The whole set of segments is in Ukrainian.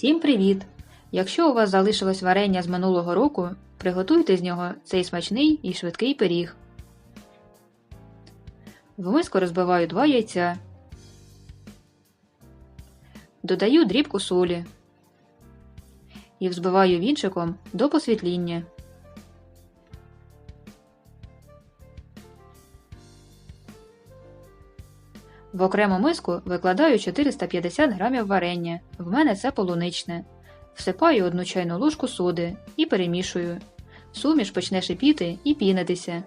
Всім привіт! Якщо у вас залишилось варення з минулого року, приготуйте з нього цей смачний і швидкий пиріг. В миску розбиваю 2 яйця. Додаю дрібку солі і взбиваю вінчиком до посвітління. В окрему миску викладаю 450 г варення, в мене це полуничне. Всипаю одну чайну ложку соди і перемішую. Суміш почне шипіти і пінитися.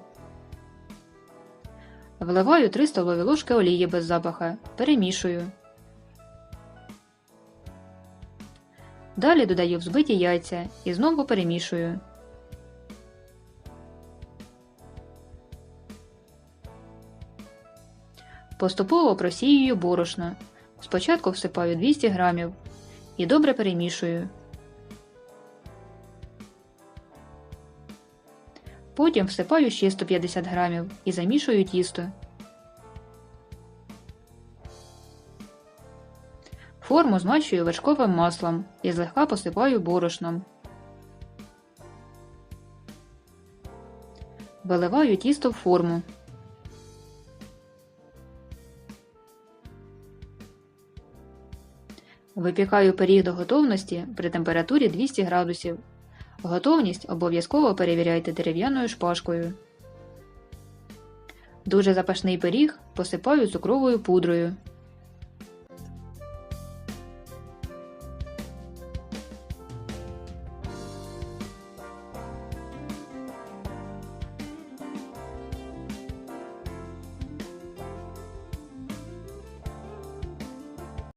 Вливаю 3 столові ложки олії без запаха. Перемішую. Далі додаю взбиті яйця і знову перемішую. Поступово просіюю борошно. Спочатку всипаю 200 грамів і добре перемішую. Потім всипаю ще 150 грамів і замішую тісто. Форму змащую вершковим маслом і злегка посипаю борошном. Виливаю тісто в форму. Випікаю пиріг до готовності при температурі 200 градусів. Готовність обов'язково перевіряйте дерев'яною шпажкою. Дуже запашний пиріг посипаю цукровою пудрою.